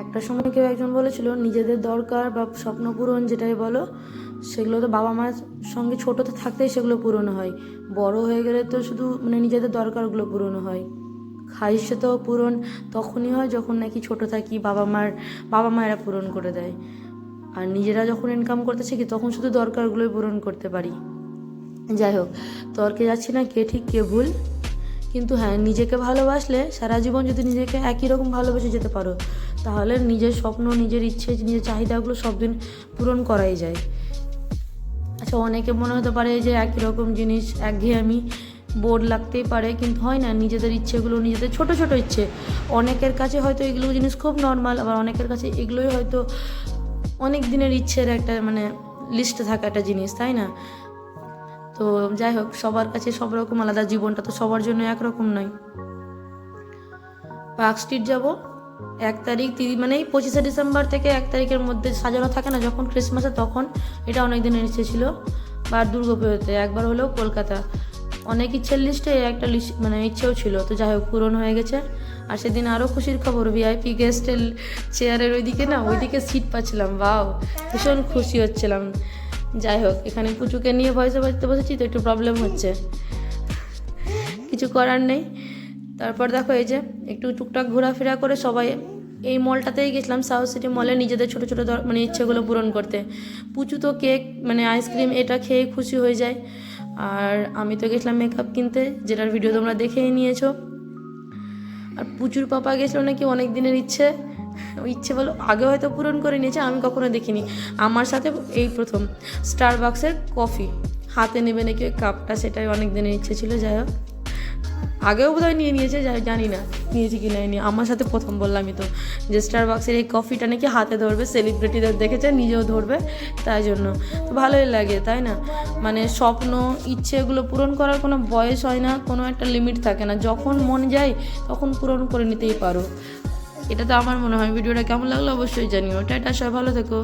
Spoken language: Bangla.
একটা সময় কেউ একজন বলেছিল, নিজেদের দরকার বা স্বপ্ন পূরণ যেটাই বলো, সেগুলো তো বাবা মার সঙ্গে ছোটোতে থাকতেই সেগুলো পূরণ হয়। বড় হয়ে গেলে তো শুধু মানে নিজেদের দরকারগুলো পূরণ হয়। খাইসে তো পূরণ, তখনই হয় যখন নাকি ছোট থাকি বাবা মার, বাবা মায়েরা পূরণ করে দেয়। আর নিজেরা যখন ইনকাম করতে শিখি, তখন শুধু দরকারগুলোই পূরণ করতে পারি। যাই হোক, তর্কে যাচ্ছি না কে ঠিক কে ভুল। কিন্তু হ্যাঁ নিজেকে ভালোবাসলে সারা জীবন যদি নিজেকে একই রকম ভালোবেসে যেতে পারো তাহলে নিজের স্বপ্ন, নিজের ইচ্ছে, নিজের চাহিদাগুলো সব দিন পূরণ করাই যায়। আচ্ছা অনেকে মনে হতে পারে যে একই রকম জিনিস একঘেয়েমি বোর লাগতেই পারে, কিন্তু হয় না, নিজেদের ইচ্ছেগুলো, নিজেদের ছোট ছোট ইচ্ছে। অনেকের কাছে হয়তো এগুলো জিনিস খুব নর্মাল আবার অনেকের কাছে এগুলোই হয়তো অনেক দিনের ইচ্ছের একটা মানে লিস্টে থাকা একটা জিনিস, তাই না? তো যাই হোক, সবার কাছে সব রকম আলাদা, জীবনটা তো সবার জন্য একরকম নয়। পার্ক স্ট্রিট যাব। এক তারিখ মানে এই পঁচিশে ডিসেম্বর থেকে এক তারিখের মধ্যে সাজানো থাকে না, যখন ক্রিসমাসে তখন। এটা অনেক দিনের ইচ্ছে ছিল, বা দুর্গাপুজোতে, একবার হলেও কলকাতা। অনেক ইচ্ছের লিস্টে একটা লিস্ট মানে ইচ্ছেও ছিল, তো যাই হোক, পূরণ হয়ে গেছে। আর সেদিন আরও খুশির খবর ভিআইপি গেস্টের চেয়ারের ওইদিকে না, ওইদিকে সিট পাচ্ছিলাম বাও ভীষণ খুশি হচ্ছিলাম। যাই হোক, এখানে পুচুকে নিয়ে ভয়েসে বাজতে বসেছি, তো একটু প্রবলেম হচ্ছে। কিছু করার নেই। তারপর দেখো এই যে একটু টুকটাক ঘোরাফেরা করে সবাই এই মলটাতেই গেছিলাম সাউথ সিটি মলে নিজেদের ছোটো ছোটো মানে ইচ্ছেগুলো পূরণ করতে। পুচু তো কেক মানে আইসক্রিম এটা খেয়ে খুশি হয়ে যায়। আর আমি তো গেছিলাম মেকআপ কিনতে, যেটার ভিডিও তোমরা দেখেই নিয়েছো। আর পুচুর পাপা গেছিল নাকি অনেক দিনের ইচ্ছে। ইচ্ছে বলো, আগে হয়তো পূরণ করে নিয়েছে, আমি কখনো দেখিনি। আমার সাথে এই প্রথম। স্টার বাক্সের কফি হাতে নেবে নাকি ওই কাপটা সেটাই অনেক দিনের ইচ্ছে ছিল, যাই হোক। আগেও বোধহয় নিয়ে নিয়েছে জানি না, নিয়েছি কি নেয়নি। আমার সাথে প্রথম বললামই তো, যে স্টার বাক্সের এই কফিটা নাকি হাতে ধরবে সেলিব্রিটিদের দেখেছে, নিজেও ধরবে, তাই জন্য। তো ভালোই লাগে, তাই না? মানে স্বপ্ন ইচ্ছে এগুলো পূরণ করার কোনো বয়স হয় না, কোনো একটা লিমিট থাকে না। যখন মন যায়, তখন পূরণ করে নিতেই পারো। এটা তো আমার মনে হয়। ভিডিওটা কেমন লাগল অবশ্যই জানিও। টাটা, সবাই ভালো থেকো।